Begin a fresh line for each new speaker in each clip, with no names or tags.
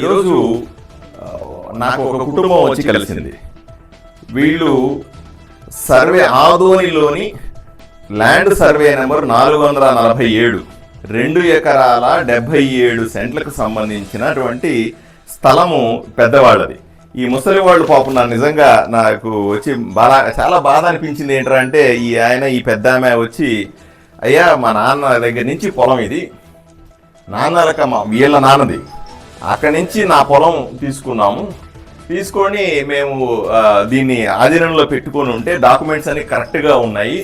ఈరోజు నాకు ఒక కుటుంబం వచ్చి కలిసింది. వీళ్ళు సర్వే ఆదోనిలోని ల్యాండ్ సర్వే నెంబర్ నాలుగు వందల నలభై ఏడు. రెండు ఎకరాల డెబ్బై ఏడు సెంట్లకు సంబంధించినటువంటి స్థలము పెద్దవాళ్ళది. ఈ ముసలి వాళ్ళు పాపం నా నిజంగా నాకు వచ్చి బాగా చాలా బాధ అనిపించింది ఏంటంటే ఈ ఆయన ఈ పెద్ద ఆమె వచ్చి అయ్యా మా నాన్న దగ్గర నుంచి పొలం ఇది. నాన్నలక మా వీళ్ళ నాన్నది. అక్కడి నుంచి నా పొలం తీసుకున్నాము. తీసుకొని మేము దీన్ని ఆధీనంలో పెట్టుకొని ఉంటే డాక్యుమెంట్స్ అన్ని కరెక్ట్గా ఉన్నాయి.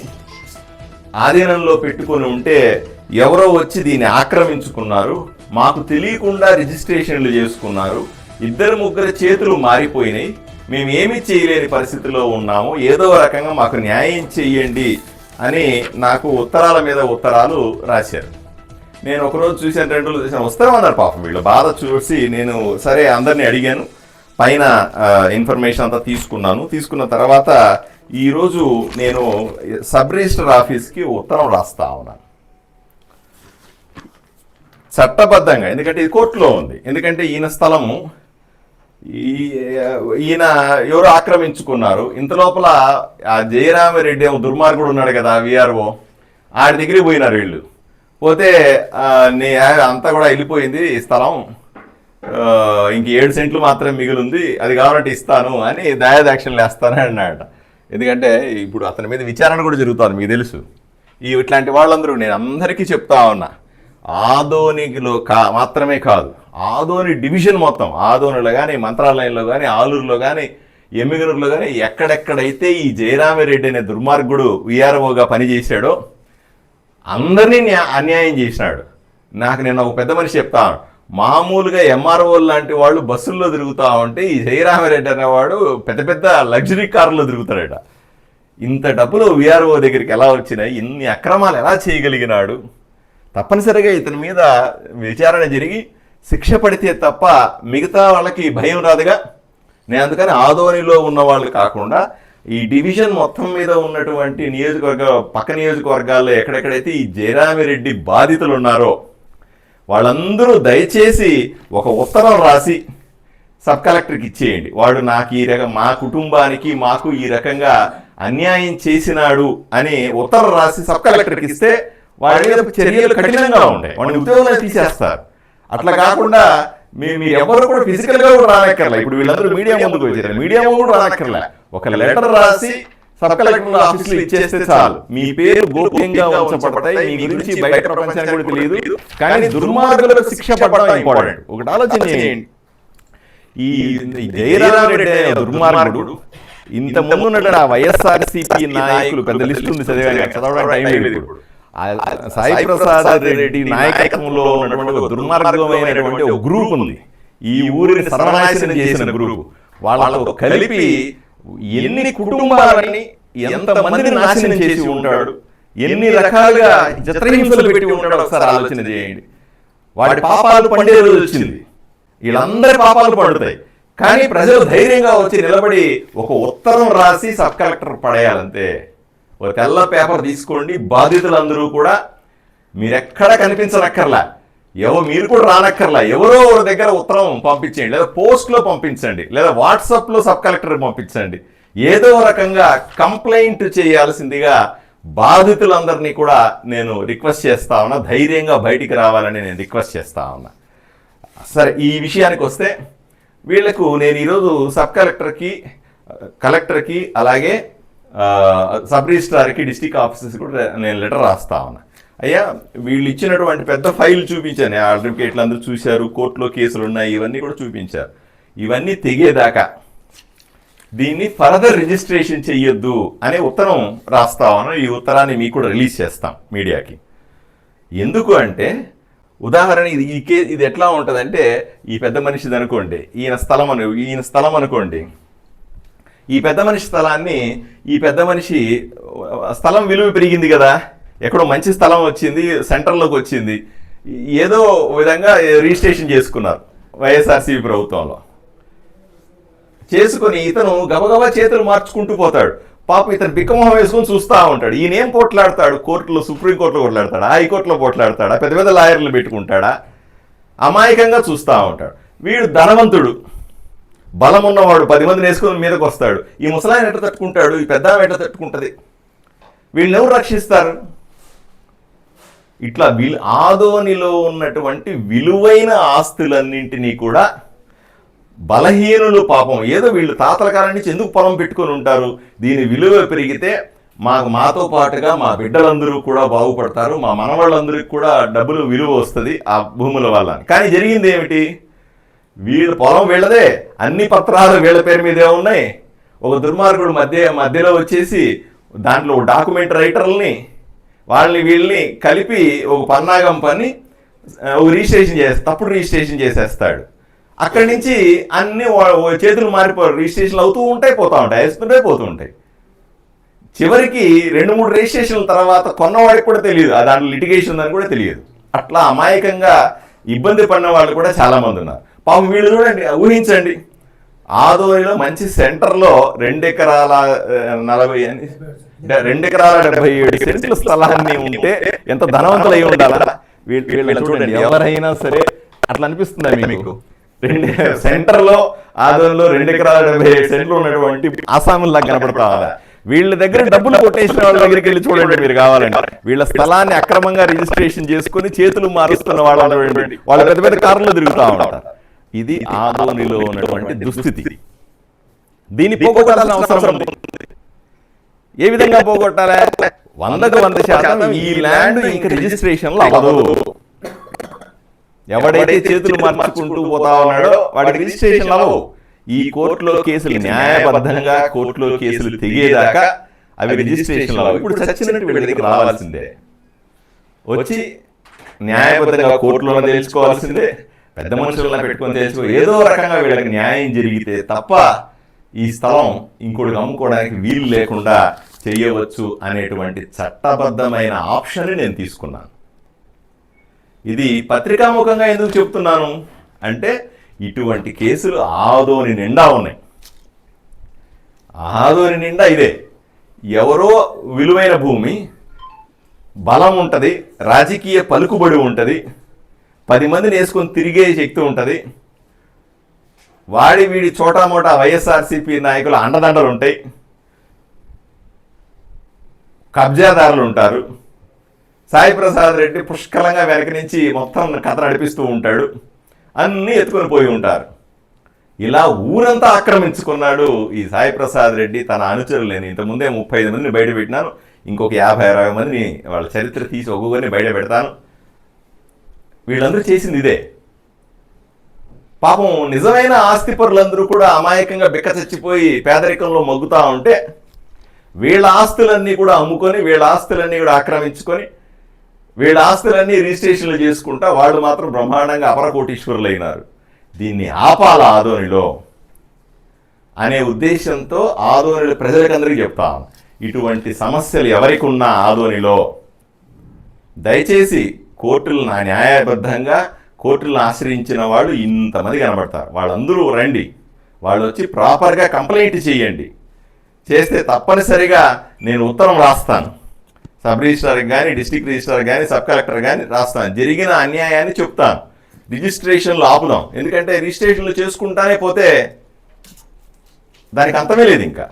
ఆధీనంలో పెట్టుకొని ఉంటే ఎవరో వచ్చి దీన్ని ఆక్రమించుకున్నారు. మాకు తెలియకుండా రిజిస్ట్రేషన్లు చేసుకున్నారు. ఇద్దరు ముగ్గురు చేతులు మారిపోయినాయి. మేము ఏమీ చేయలేని పరిస్థితిలో ఉన్నాము. ఏదో రకంగా మాకు న్యాయం చెయ్యండి అని నాకు ఉత్తరాల మీద ఉత్తరాలు రాశారు. నేను ఒకరోజు చూశాను రెండు రోజులు చూశాను వస్తామన్నారు పాపం వీళ్ళు. బాధ చూసి నేను సరే అందరినీ అడిగాను. పైన ఇన్ఫర్మేషన్ అంతా తీసుకున్నాను. తీసుకున్న తర్వాత ఈరోజు నేను సబ్ రిజిస్టర్ ఆఫీస్కి ఉత్తరం రాస్తా ఉన్నాను చట్టబద్ధంగా ఎందుకంటే ఇది కోర్టులో ఉంది. ఎందుకంటే ఈయన స్థలము ఈ ఈయన ఎవరు ఆక్రమించుకున్నారు? ఇంత లోపల ఆ జయరామరెడ్డి ఏమో దుర్మార్గుడు ఉన్నాడు కదా విఆర్ఓ ఆడి దగ్గరికి పోయినారు వీళ్ళు. పోతే నీ అంతా కూడా వెళ్ళిపోయింది ఈ స్థలం. ఇంక ఏడు సెంట్లు మాత్రం మిగిలింది. అది కావాలంటే ఇస్తాను అని దయాదాక్షిణలు వేస్తానని అన్నాడట ఎందుకంటే ఇప్పుడు అతని మీద విచారణ కూడా జరుగుతుంది మీకు తెలుసు. ఈ ఇట్లాంటి వాళ్ళందరూ నేను అందరికీ చెప్తా ఉన్నా. ఆదోనిలో కా మాత్రమే కాదు. ఆదోని డివిజన్ మొత్తం. ఆదోనిలో కానీ మంత్రాలయంలో కానీ ఆలూరులో కానీ ఎమ్మిగనూరులో కానీ ఎక్కడెక్కడైతే ఈ జయరామిరెడ్డి అనే దుర్మార్గుడు విఆర్ఓగా పనిచేశాడో అందరినీ న్యా- అన్యాయం చేసినాడు. నాకు నేను ఒక పెద్ద మనిషి చెప్తాను మామూలుగా ఎంఆర్ఓ లాంటి వాళ్ళు బస్సుల్లో తిరుగుతా ఉంటే ఈ జయరామరెడ్డి అనేవాడు పెద్ద పెద్ద లగ్జరీ కార్లో తిరుగుతాడట. ఇంత డబ్బులు విఆర్ఓ దగ్గరికి ఎలా వచ్చినాయి? ఇన్ని అక్రమాలు ఎలా చేయగలిగినాడు? తప్పనిసరిగా ఇతని మీద విచారణ జరిగి శిక్ష పడితే తప్ప మిగతా వాళ్ళకి భయం రాదుగా. నేను అందుకని ఆదోనిలో ఉన్న వాళ్ళు కాకుండా ఈ డివిజన్ మొత్తం మీద ఉన్నటువంటి నియోజకవర్గ పక్క నియోజకవర్గాల్లో ఎక్కడెక్కడైతే ఈ జయరామిరెడ్డి బాధితులు ఉన్నారో వాళ్ళందరూ దయచేసి ఒక ఉత్తరం రాసి సబ్ కలెక్టర్కి ఇచ్చేయండి. వాడు నాకు ఈ రకం మా కుటుంబానికి మాకు ఈ రకంగా అన్యాయం చేసినాడు అని ఉత్తరం రాసి సబ్ కలెక్టర్కి ఇస్తే వాడి మీద చర్యలు కఠినంగా ఉంటాయి వాడిని ఉద్యోగంలో తీసేస్తారు. అట్లా కాకుండా మీ మీరు ఎవరు కూడా ఫిజికల్గా కూడా రానక్కర్లే. ఇప్పుడు వీళ్ళందరూ మీడియా ముందుకు వచ్చారు. మీడియా కూడా రానక్కర్లే. ఒక లెటర్ రాసి సబ్ కలెక్టర్ ఆఫీస్ ఇచ్చేస్తే చాలు. మీ పేరు గోప్యంగా ఉంచబడతాయి. మీ గురించి బయట ప్రపంచానికి కూడా తెలియదు. కానీ దుర్మార్గులకు శిక్ష పడడం ఇంపార్టెంట్. ఒకటి ఆలోచన చేయండి. ఈ ఈ జయరామరెడ్డి దుర్మార్గుడు ఇంత ముందు ఉన్నాడు ఆ వైఎస్ఆర్సీపీ నాయకులు పెద్ద లిస్ట్ ఉంది చదివాను. చదవడం టైం లేదు సాయి ప్రసాద్ రెడ్డి నాయకత్వంలో ఉన్నటువంటి దుర్మార్గమైనటువంటి ఒక గ్రూప్ ఉంది. ఈ ఊరిని సర్వనాశనం చేసిన గ్రూప్. వాళ్ళతో కలిపి ఎన్ని కుటుంబాలని ఎంత మందిని నాశనం చేసి ఉంటాడు? ఎన్ని రకాలుగా చిత్రహింసలు పెట్టి ఉంటాడు ఒకసారి ఆలోచన చేయండి. వాడి పాపాలు పండే రోజు వచ్చింది. వీళ్ళందరి పాపాలు పడుతాయి. కానీ ప్రజలు ధైర్యంగా వచ్చి నిలబడి ఒక ఉత్తరం రాసి సబ్ కలెక్టర్ పడేయాలంతే. ఒక తెల్ల పేపర్ తీసుకోండి. బాధితులందరూ కూడా మీరెక్కడ కనిపించనక్కర్లా. ఎవరు మీరు కూడా రానక్కర్లా. ఎవరో ఒక దగ్గర ఉత్తరం పంపించండి లేదా పోస్ట్లో పంపించండి. లేదా వాట్సాప్లో సబ్ కలెక్టర్ పంపించండి. ఏదో రకంగా కంప్లైంట్ చేయాల్సిందిగా బాధితులందరినీ కూడా నేను రిక్వెస్ట్ చేస్తా ఉన్నా. ధైర్యంగా బయటికి రావాలని నేను రిక్వెస్ట్ చేస్తా ఉన్నా. సరే ఈ విషయానికి వస్తే వీళ్ళకు నేను ఈరోజు సబ్ కలెక్టర్కి కలెక్టర్కి అలాగే సబ్ రిజిస్ట్రార్కి డిస్టిక్ ఆఫీసర్స్ కూడా నేను లెటర్ రాస్తా ఉన్నా. అయ్యా వీళ్ళు ఇచ్చినటువంటి పెద్ద ఫైల్ చూపించాను. అడ్వకేట్లు అందరూ చూశారు కోర్టులో కేసులు ఉన్నాయి ఇవన్నీ కూడా చూపించారు. ఇవన్నీ తెగేదాకా. దీన్ని ఫర్దర్ రిజిస్ట్రేషన్ చెయ్యొద్దు అనే ఉత్తరం రాస్తామని ఈ ఉత్తరాన్ని మీకు కూడా రిలీజ్ చేస్తాం మీడియాకి. ఎందుకు అంటే ఉదాహరణ ఇది ఈ కే ఇది ఎట్లా ఉంటుందంటే ఈ పెద్ద మనిషిది అనుకోండి ఈయన స్థలం అను ఈయన స్థలం అనుకోండి. ఈ పెద్ద మనిషి స్థలాన్ని ఈ పెద్ద మనిషి స్థలం విలువ పెరిగింది కదా. ఎక్కడో మంచి స్థలం వచ్చింది సెంటర్లోకి వచ్చింది. ఏదో విధంగా రిజిస్ట్రేషన్ చేసుకున్నారు వైఎస్ఆర్సీపీ ప్రభుత్వంలో. చేసుకుని ఇతను గబగబా చేతులు మార్చుకుంటూ పోతాడు. పాపం ఇతను బిక్కమొహం వేసుకొని చూస్తూ ఉంటాడు. ఈయన ఏం పోట్లాడతాడు? కోర్టులో సుప్రీంకోర్టులో పోట్లాడతాడా? హైకోర్టులో పోట్లాడతాడా? పెద్ద పెద్ద లాయర్లు పెట్టుకుంటాడా? అమాయకంగా చూస్తూ ఉంటాడు. వీడు ధనవంతుడు. బలం ఉన్నవాడు పది మందిని వేసుకొని మీదకి వస్తాడు. ఈ ముసలాయన ఎట్లా తట్టుకుంటాడు? ఈ పెద్ద ఎట్లా తట్టుకుంటుంది? వీళ్ళని ఎవరు రక్షిస్తారు? ఇట్లా విలు ఆదోనిలో ఉన్నటువంటి విలువైన ఆస్తులన్నింటినీ కూడా బలహీనులు పాపం. ఏదో వీళ్ళు తాతల కాలం నుంచి ఎందుకు పొలం పెట్టుకొని ఉంటారు? దీని విలువ పెరిగితే మాకు మాతో పాటుగా మా బిడ్డలందరూ కూడా బాగుపడతారు. మా మనవాళ్ళందరికీ కూడా డబ్బులు విలువ వస్తుంది ఆ భూముల వల్ల కానీ జరిగింది ఏమిటి? వీళ్ళ పొలం వీళ్ళదే. అన్ని పత్రాలు వీళ్ళ పేరు మీదే ఉన్నాయి. ఒక దుర్మార్గుడు మధ్య మధ్యలో వచ్చేసి దాంట్లో డాక్యుమెంట్ రైటర్లని వాళ్ళని వీళ్ళని కలిపి ఒక పన్నాగం పని ఒక రిజిస్ట్రేషన్ చేస్తా తప్పుడు రిజిస్ట్రేషన్ చేసేస్తాడు. అక్కడి నుంచి అన్ని వా- చేతులు మారిపో రిజిస్ట్రేషన్లు అవుతూ ఉంటాయి పోతూ ఉంటాయి వేస్తుంటే పోతూ ఉంటాయి. చివరికి రెండు మూడు రిజిస్ట్రేషన్ల తర్వాత కొన్నవాడికి కూడా తెలియదు. ఆ దాంట్లో లిటిగేషన్ ఉందని కూడా తెలియదు. అట్లా అమాయకంగా ఇబ్బంది పడిన వాళ్ళు కూడా చాలామంది ఉన్నారు. పాపం వీళ్ళు చూడండి ఊహించండి. ఆదోరిలో మంచి సెంటర్లో రెండు ఎకరాల నలభై అని రెండు ఎకరాల డెబ్బై ఏడు సెంట్ల స్థలాన్ని ఉంటే ఎంత ధనవంతులు అయి ఉండాలా? వీళ్ళు చూడండి ఎవరైనా సరే అట్లా అనిపిస్తుందా మీకు? రెండు సెంటర్లో ఆదోనిలో రెండు ఎకరాల డెబ్బై ఏడు సెంట్లు ఉన్నటువంటి ఆసాముల్లా కనపడతావా? వీళ్ళ దగ్గర డబ్బులు కొట్టేసిన వాళ్ళ దగ్గరికి వెళ్ళి చూడండి మీరు కావాలంటే. వీళ్ళ స్థలాన్ని అక్రమంగా రిజిస్ట్రేషన్ చేసుకుని చేతులు మారుస్తున్న వాళ్ళు వాళ్ళ పెద్ద పెద్ద కార్లు తిరుగుతా ఉంటారు. ఇది ఆదోనిలో ఉన్నటువంటి దుస్థితి. దీన్ని పోగొట్టాల్సిన అవసరం ఏ విధంగా పోగొట్టాలి? వందకు వంద శాతం ఈ ల్యాండ్ ఇంకా రిజిస్ట్రేషన్ అవ్వదు. ఎవడైతే చేతులు మార్చుకుంటూ పోతా ఉన్నాడో వాడికి రిజిస్ట్రేషన్ అవ్వవు. ఈ కోర్టులో కేసులు న్యాయబద్ధంగా కోర్టులో కేసులు తెగేదాకా అవి రిజిస్ట్రేషన్ అవ్వవు ఇప్పుడు చచ్చినట్టు వీళ్ళ దగ్గర రావాల్సిందే. వచ్చి న్యాయబద్ధంగా కోర్టులో తెలుసుకోవాల్సిందే. పెద్ద మనుషులను పెట్టుకొని తెలుసుకో. ఏదో రకంగా వీళ్ళకి న్యాయం జరిగితే తప్ప ఈ స్థలం ఇంకోటి అమ్ముకోవడానికి వీలు లేకుండా చేయవచ్చు అనేటువంటి చట్టబద్ధమైన ఆప్షన్ని నేను తీసుకున్నాను. ఇది పత్రికాముఖంగా ఎందుకు చెప్తున్నాను? అంటే ఇటువంటి కేసులు ఆదోని నిండా ఉన్నాయి. ఆదోని నిండా ఇదే. ఎవరో విలువైన భూమి బలం ఉంటుంది రాజకీయ పలుకుబడి ఉంటుంది పది మందిని వేసుకొని తిరిగే శక్తి ఉంటుంది వాడి వీడి చోటామోటా వైఎస్ఆర్సీపీ నాయకుల అండదండలు ఉంటాయి. కబ్జాదారులు ఉంటారు. సాయి ప్రసాద్ రెడ్డి పుష్కలంగా వెనక నుంచి మొత్తం కథ నడిపిస్తూ ఉంటాడు. అన్నీ ఎత్తుకొని పోయి ఉంటారు. ఇలా ఊరంతా ఆక్రమించుకున్నాడు ఈ సాయి ప్రసాద్ రెడ్డి తన అనుచరులు నేను ఇంతకుముందే ముప్పై ఐదు మందిని బయట పెట్టినాను. ఇంకొక యాభై అరవై మందిని వాళ్ళ చరిత్ర తీసి ఒక్కొక్కరిని బయట పెడతాను. వీళ్ళందరూ చేసింది ఇదే. పాపం నిజమైన ఆస్తిపరులందరూ కూడా అమాయకంగా బిక్క చచ్చిపోయి పేదరికంలో మగ్గుతా ఉంటే వీళ్ళ ఆస్తులన్నీ కూడా అమ్ముకొని వీళ్ళ ఆస్తులన్నీ కూడా ఆక్రమించుకొని వీళ్ళ ఆస్తులన్నీ రిజిస్ట్రేషన్లు చేసుకుంటా వాళ్ళు మాత్రం బ్రహ్మాండంగా అపరకోటీశ్వరులు అయినారు దీన్ని ఆపాల ఆదోనిలో అనే ఉద్దేశంతో ఆదోని ప్రజలకందరికీ చెప్తాం ఇటువంటి సమస్యలు ఎవరికి ఉన్నా ఆదోనిలో. దయచేసి కోర్టులు నా న్యాయబద్ధంగా కోర్టులను ఆశ్రయించిన వాళ్ళు ఇంతమంది కనబడతారు. వాళ్ళందరూ రండి. వాళ్ళు వచ్చి ప్రాపర్గా కంప్లైంట్ చేయండి. చేస్తే తప్పనిసరిగా నేను ఉత్తరం రాస్తాను. సబ్ రిజిస్ట్రార్కి కానీ డిస్టిక్ రిజిస్ట్రార్ కానీ సబ్ కలెక్టర్ కానీ రాస్తాను. జరిగిన అన్యాయాన్ని చెప్తాను. రిజిస్ట్రేషన్లు ఆపుదాం. ఎందుకంటే రిజిస్ట్రేషన్లు చేసుకుంటానే పోతే దానికి అంతమే లేదు ఇంకా.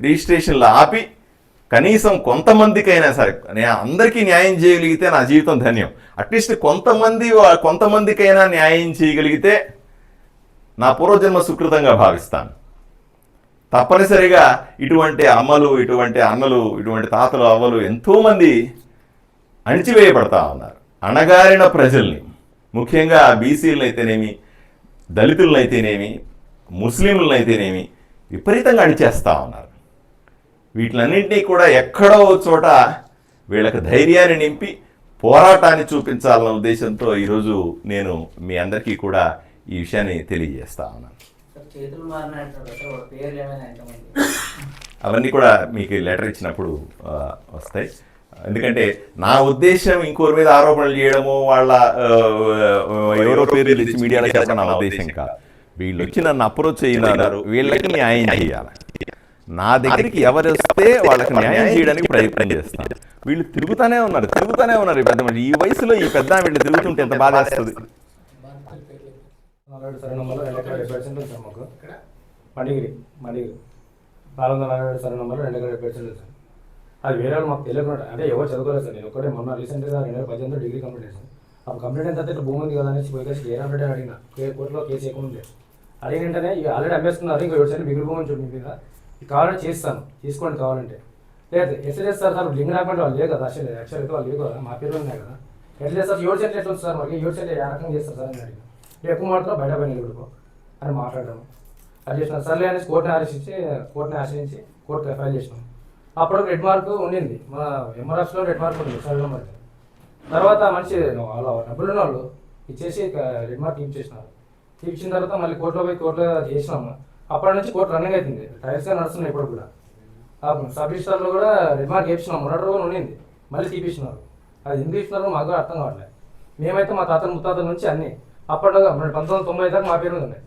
రిజిస్ట్రేషన్లు ఆపి కనీసం కొంతమందికైనా సరే నేను అందరికీ న్యాయం చేయగలిగితే నా జీవితం ధన్యం. అట్లీస్ట్ కొంతమంది కొంతమందికైనా న్యాయం చేయగలిగితే నా పూర్వజన్మ సుకృతంగా భావిస్తాను. తప్పనిసరిగా ఇటువంటి అమ్మలు ఇటువంటి అన్నలు ఇటువంటి తాతలు అవ్వలు ఎంతోమంది అణిచివేయబడతా ఉన్నారు. అణగారిన ప్రజల్ని ముఖ్యంగా బీసీలను అయితేనేమి దళితులను అయితేనేమి ముస్లింలను అయితేనేమి విపరీతంగా అణిచేస్తూ ఉన్నారు. వీటిలన్నింటినీ కూడా ఎక్కడో చోట వీళ్ళకి ధైర్యాన్ని నింపి పోరాటాన్ని చూపించాలన్న ఉద్దేశంతో ఈరోజు నేను మీ అందరికీ కూడా ఈ విషయాన్ని తెలియజేస్తా ఉన్నాను. అవన్నీ కూడా మీకు లెటర్ ఇచ్చినప్పుడు వస్తాయి. ఎందుకంటే నా ఉద్దేశం ఇంకోరి మీద ఆరోపణలు చేయడము వాళ్ళ ఎవరో పేర్లు ఇచ్చి మీడియాలో చెప్పడం నా ఉద్దేశం కాదు. వీళ్ళు వచ్చి నన్ను అప్రోచ్ అయినారు వీళ్ళకి న్యాయం చేయాలి. నా దగ్గరికి ఎవరు వస్తే వాళ్ళకి న్యాయం చేయడానికి ప్రయత్నం చేస్తాను. వీళ్ళు తిరుగుతూనే ఉన్నారు తిరుగుతూనే ఉన్నారు ఈ పెద్ద మనిషి. ఈ వయసులో ఈ పెద్ద వీళ్ళు తిరుగుతుంటే ఎంత బాధ వేస్తుంది?
ఆ,
నలభై రెండు మాకు. నాలుగు వందల నలభై ఏడు సరే రెండు వేల డెబ్బై సార్. అది వేరే వాళ్ళు మాకు తెలియకుండా అంటే ఎవరు చదువుకోలేదు సార్. నేను ఒకటే మొన్న రీసెంట్గా రెండు వేల పద్దెనిమిది డిగ్రీ కంప్లీట్ చేశాను. అప్పుడు కంప్లీట్ అయిన తర్వాత ఇట్లా భూమి ఉంది కదా అనేసి పోయి కలిసి ఏం అడిగిన. కోర్టులో కేసు ఎక్కువ లేదు అడిగిన వెంటనే ఆల్రెడీ అమ్మేస్తున్నారు ఇంకా ఏడు సెంట్లు మిగిలి భూమి మీద కావాలంటే చేస్తాను. తీసుకోండి కావాలంటే. లేదు ఎట్లా చేస్తారు సార్ లింక్ డాక్యుమెంట్ వాళ్ళు లేదు కదా అసలు యాక్చువల్ వాళ్ళు లేదు కదా మా పేరు ఉన్నాయి కదా. ఎట్లా చేస్తారు ఏడు సెంట్లు ఎట్లా ఉంది సార్ మరి ఏడు సెంట్లు ఏ రకంగా చేస్తారు సార్ అని అడిగిన ఎక్కువ మాట్లాడుతున్నావు బయట పోయి నిలబడుకో అని మాట్లాడడం. అది చేసిన సర్లే అనేసి కోర్టుని ఆశ్రయించి కోర్టుని ఆశ్రయించి కోర్టు ఫైల్ చేసినాం. అప్పుడు రెడ్ మార్క్ ఉండింది. మన ఎంఆర్ఎఫ్లో రెడ్ మార్క్ ఉంది సర్లో నెంబర్ తర్వాత మనిషి వాళ్ళ డబ్బులు వాళ్ళు ఇచ్చేసి రెడ్ మార్క్ ఇచ్చేసినారు ఇచ్చిన తర్వాత మళ్ళీ కోర్టులో పోయి కోర్టులో చేసినాము. అప్పటి నుంచి కోర్టు రన్నింగ్ అవుతుంది టైల్స్గా నడుస్తున్నాయి ఇప్పుడు కూడా. ఆ సబ్ రిజిస్టర్లో కూడా రిమార్క్ మార్క్ వేయించినాం మొన్నటి రోజు ఉండింది. మళ్ళీ తీపిస్తున్నారు. అది ఎందుకు ఇస్తున్నారో మాకు కూడా అర్థం కావట్లేదు. మేమైతే మా తాత ముత్తాతల నుంచి అన్ని అప్పట్లో పంతొమ్మిది వందల తొంభై దాకా మా పేరు ఉంది